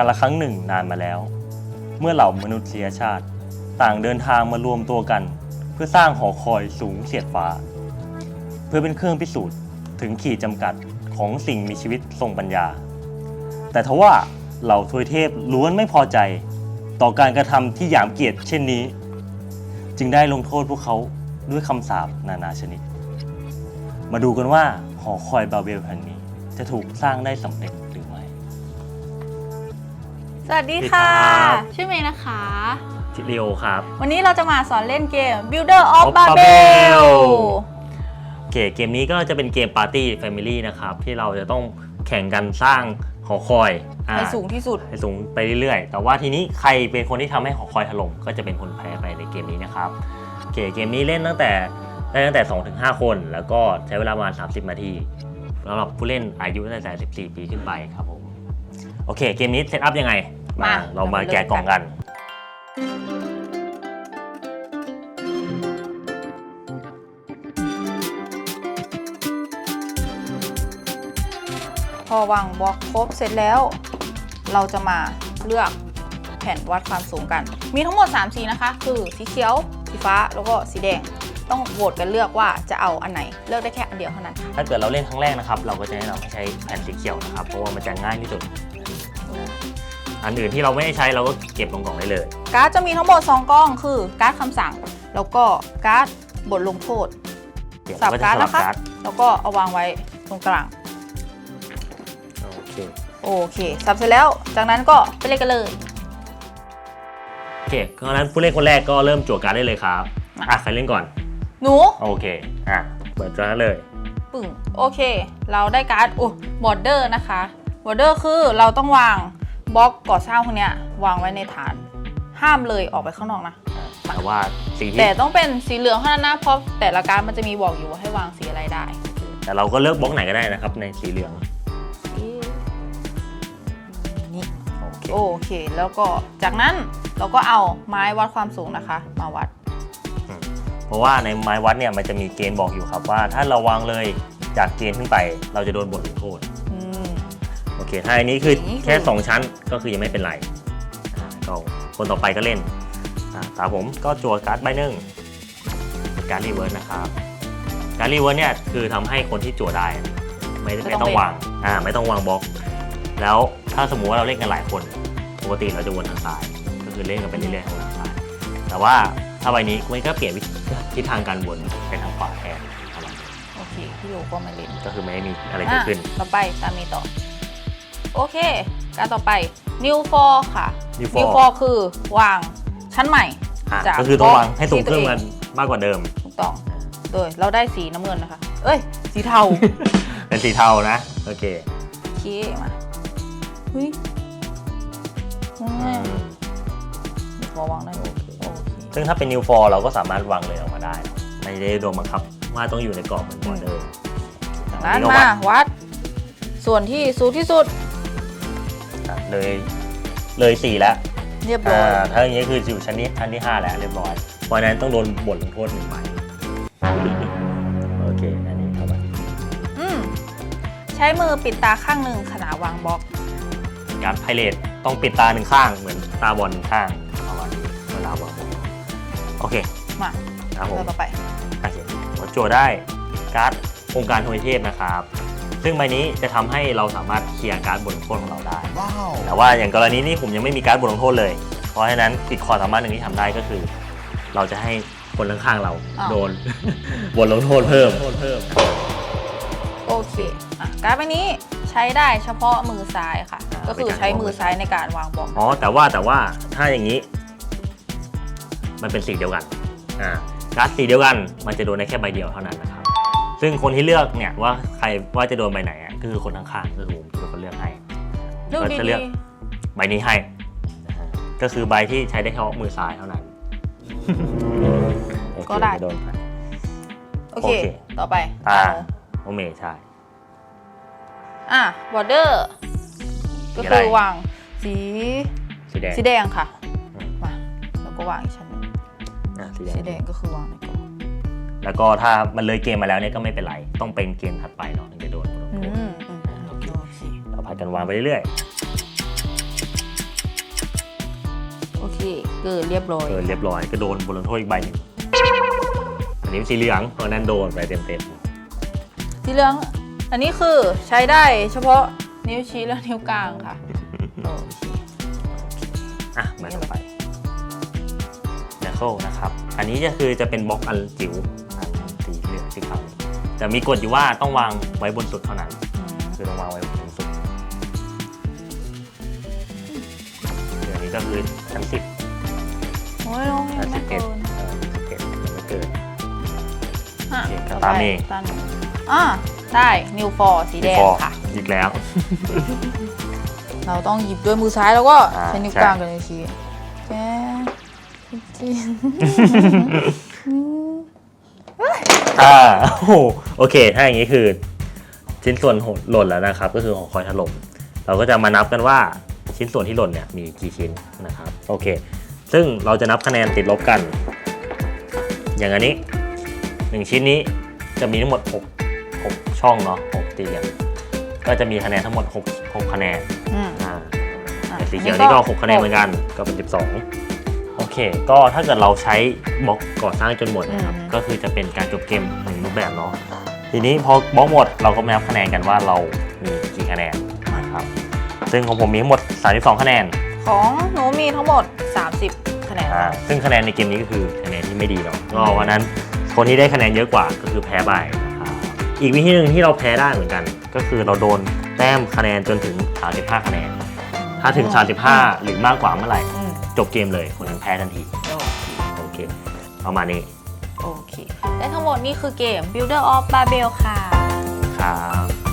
การละครั้งหนึ่งนานมาแล้ว เมื่อเหล่ามนุษยชาติ ต่างเดินทางมารวมตัวกัน เพื่อสร้างหอคอยสูงเสียดฟ้า เพื่อเป็นเครื่องพิสูจน์ถึงขีดจำกัดของสิ่งมีชีวิตทรงปัญญา แต่ทว่าเหล่าทวยเทพล้วนไม่พอใจ ต่อการกระทำที่หยามเกียรติเช่นนี้ จึงได้ลงโทษพวกเขาด้วยคำสาปนานาชนิด มาดูกันว่าหอคอยบาเบลแห่งนี้จะถูกสร้างได้สำเร็จหรือไม่ สวัสดีค่ะ สวัสดีครับ ชื่อเมย์นะคะ ทิเรียวครับ วันนี้เราจะมาสอนเล่นเกม Builder of of Babel Babel โอเคเกมนี้ก็จะเป็นเกมปาร์ตี้แฟมิลี่นะครับ ที่เราจะต้องแข่งกันสร้างหอคอยอ่าให้สูงที่สุด ให้สูงไปเรื่อยๆ แต่ว่าทีนี้ใครเป็นคนที่ทำให้หอคอยถล่มก็จะเป็นคนแพ้ไปในเกมนี้นะครับโอเคเกมนี้เล่นตั้งแต่ได้ตั้งแต่ 2-5 คน แล้วก็ใช้เวลาประมาณ 30 นาทีสำหรับผู้เล่นอายุตั้งแต่ 14 ปีขึ้นไปครับผมโอเคเกมนี้เซตอัพยังไง มามาเรามาเรามาเริ่มแกะกล่องกัน พอวางบล็อกครบเสร็จแล้ว เราจะมาเลือกแผ่นวัดความสูงกัน มีทั้งหมด 3 สีนะคะ คือสีเขียว สีฟ้า แล้วก็สีแดง ต้องโหวตกันเลือกว่าจะเอาอันไหน เลือกได้แค่อันเดียวเท่านั้นค่ะ ถ้าเกิดเราเล่นครั้งแรกนะครับ เราก็จะแนะนำให้ใช้แผ่นสีเขียวนะครับ เพราะว่ามันจะง่ายที่สุด อันอื่นที่เราไม่ได้ใช้เราก็เก็บลงกล่องได้เลย การ์ดจะมีทั้งหมด 2กล้องคือการ์ดคำสั่ง แล้วก็การ์ดบทลงโทษ เดี๋ยวสับก็จะการ์ดสลับนะคะ การ์ดแล้วก็เอาวางไว้ตรงกลาง โอเค โอเค สับเสร็จแล้ว จากนั้นก็ไปเล่นกันเลย โอเคเพราะฉะนั้นผู้เล่นคนแรกก็เริ่มจั่วการ์ดได้เลยครับมาอะใครเล่นก่อน หนู โอเค อะ เปิดการ์ดเลย ปึ่ง โอเค เราได้การ์ดโอ้บอร์เดอร์นะคะ บอร์เดอร์คือเราต้องวาง บล็อกก่อสร้างพวกเนี้ยวางไว้ในฐาน ห้ามเลยออกไปข้างนอกนะ แต่ว่าสีที่แต่ต้องเป็นสีเหลืองเท่านั้นนะเพราะแต่ละการ์ดมันจะมีบอกอยู่ว่าให้วางสีอะไรได้ แต่เราก็เลือกบล็อกไหนก็ได้นะครับ ในสีเหลืองนี่โอเคโอเค แล้วก็จากนั้นเราก็เอาไม้วัดความสูงนะคะ มาวัด เพราะว่าในไม้วัดเนี่ยมันจะมีเกณฑ์บอกอยู่ครับว่า ถ้าเราวางเลยจากเกณฑ์ขึ้นไป เราจะโดนบทลงโทษอืม โอเค ถ้าอันนี้คือนี่คือแค่ 2 ชั้นก็คือยังไม่เป็นไรอ่าก็คนต่อไปก็เล่นอ่าตามผมก็จั่วการ์ดใบหนึ่งเป็นการดรีเวิร์สนะครับ การดรีเวิร์สเนี่ยคือทำให้คนที่จั่วได้ ไม่ไม่ต้องวางอ่าไม่ต้องวางบล็อก แล้วถ้าสมมุติว่าเราเล่นกันหลายคน ปกติเราจะวนทางซ้าย ก็คือเล่นกันไปเรื่อยๆทางซ้ายแต่ว่าถ้าใบนี้มันก็เปลี่ยนวิธีทิศทางการวนไปทางขวาแทนอะไรโอเค พี่โยก็มาเล่นก็คือไม่ได้มีอะไรเกิดขึ้น อะต่อไปตามมีต่อ โอเค การต่อไป new for ค่ะ New new for for คือวางชั้นใหม่อะจากก็คือต้องวางให้สูงที่ตัวขึ้นเองมันมากกว่าเดิมถูกต้อง โดยเราได้สีน้ำเงินนะคะ เอ้ย สีเทา เป็นสีเทานะ โอเคโอเคมาเฮ้ยอือืมม new for วางได้โอเคโอเคซึ่งถ้าเป็น new for เราก็สามารถวางเลยออกมาได้ ไม่ได้โดนบังคับว่าต้องอยู่ในกรอบเหมือนบอร์เดอร์จากนั้นมาวัด ส่วนที่สูงที่สุด เลยเลยสี่แล้วเรียบร้อยอ่าถ้าอย่างนี้คืออยู่ชั้นนี้ชั้นที่ห้าแล้วเรียบร้อยเพราะฉะนั้นต้องโดนบทลงโทษหนึ่งใบโอเคอันนี้เข้าไปอืมใช้มือปิดตาข้างหนึ่งขณะวางบล็อกการไพเรตต้องปิดตาหนึ่งข้างเหมือนตาบอลหนึ่งข้างประมาณนี้เวลาวางบอลโอเคมาครับผมเราต่อไปโอเคกดโจทย์ได้การ์ดองค์การทวยเทพนะครับ ซึ่งใบนี้จะทำให้เราสามารถเคลียร์การ์ดบทลงโทษของเราได้ แต่ว่าอย่างกรณีนี้ผมยังไม่มีการ์ดบทลงโทษเลย เพราะฉะนั้นอีกความสามารถหนึ่งที่ทำได้ก็คือ เราจะให้คนข้างๆเราอ้าวโดนบทลงโทษเพิ่มโอเคอะการ์ดใบนี้ใช้ได้เฉพาะมือซ้ายค่ะอ่าก็คือใช้มือซ้ายในการวางบล็อกอ๋อแต่ว่าแต่ว่าถ้าอย่างนี้ มันเป็นสีเดียวกันอ่าการ์ดสีเดียวกันมันจะโดนได้แค่ใบเดียวเท่านั้นนะครับ ซึ่งคนที่เลือกเนี่ยว่าใครว่าจะโดนใบไหนอะก็คือคนข้างๆก็คือผมเป็นคนเลือกให้ดูก็ดีจะเลือกใบนี้ให้นะฮะก็คือใบที่ใช้ได้แค่มือซ้ายเท่านั้น โอเคม่โดนไป ๆโอเค โอเค ต่อไปตาเอาโอเมใช่ อะบอร์เดอร์สีก็อะไรคือวางสีสีแดงสีแดงค่ะ อืมมาแล้วก็วางอีกชั้นหนึ่งอะสีแดสีงแดงก็คือวางในกล่อง แล้วก็ถ้ามันเลยเกมมาแล้วเนี่ยก็ไม่เป็นไร ต้องเป็นเกมถัดไปเนาะถึงจะโดนบทลงอืโทษมอืมโอเคเราผัดกันวางไปเรื่อยเกอร์เรียบร้อยเออเรียบร้อยก็โดนบทลงโทษอีกใบหนึ่งอันนี้สีเหลืองเพราะฉะนั้นโดนไปเต็มสีเหลือง อันนี้คือใช้ได้เฉพาะนิ้วชี้และนิ้วกลางค่ะโอเคๆอะมาต่อไปเดโคนะครับ อันนี้จะคือจะเป็นบล็อกอันจิ๋วอัน สีเหลืองสีขาวแต่มีกฎอยู่ว่าต้องวางไว้บนสุดเท่านั้นอืมคือต้องวางไว้บนสุดเดี๋ยวนี้ก็คือชั้นสิบโอ้ยน้องยัชั้งนไม่สิบเอ็เกิดนสิบเอ็ดยังไม่เกิน อะโอเคต่อตามไปเมย์ตามเมย์อะได้ นิวฟอร์สีแดงฟอร์ค่ะ อีกแล้ว เราต้องหยิบด้วยมือซ้ายแล้วก็อ่าใช้นิ้วใช่ กลางกับนิ้วชี้แกจีน อ่าโอ้โหโอเค ถ้าอย่างนี้คือ ชิ้นส่วนหล่นแล้วนะครับ ก็คือของคอยถล่ม เราก็จะมานับกันว่าชิ้นส่วนที่หล่นเนี่ยมีกี่ชิ้นนะครับ โอเค ซึ่งเราจะนับคะแนนติดลบกัน อย่างอันนี้หนึ่งชิ้นนี้จะมีทั้งหมด 6 6 ช่องเนาะ6ตีเหลี่ยมก็จะมีคะแนนทั้งหมด 6 6 คะแนน อืมอ่าอะแต่สีเขียวนี่ก็ 6 คะแนนเหมือนกัน ก็เป็น 12โอเค ก็ถ้าเกิดเราใช้บล็อกก่อสร้างจนหมดนะครับ อืม ก็คือจะเป็นการจบเกมหนึ่งรูปแบบเนาะ ทีนี้พอบล็อกหมดเราก็มานับคะแนนกันว่าเรามีกี่คะแนนนะครับ ซึ่งของผมมีทั้งหมด 32 คะแนนของหนูมีทั้งหมด 30คะแนนอ่าซึ่งคะแนนในเกมนี้ก็คือคะแนนที่ไม่ดีเนาะ ก็วันนั้นคนที่ได้คะแนนเยอะกว่าก็คือแพ้ไปนะครับอีกวิธีหนึ่งที่เราแพ้ได้เหมือนกัน ก็คือเราโดนแต้มคะแนนจนถึง 35 คะแนน ถ้าถึง 35 หรือมากกว่าเมื่อไหร่ อืมจบเกมเลยคนนั้น แพ้ทันทีโอเคประมาณนี้โอเค และทั้งหมดนี่คือเกม Builder of Babel ค่ะครับ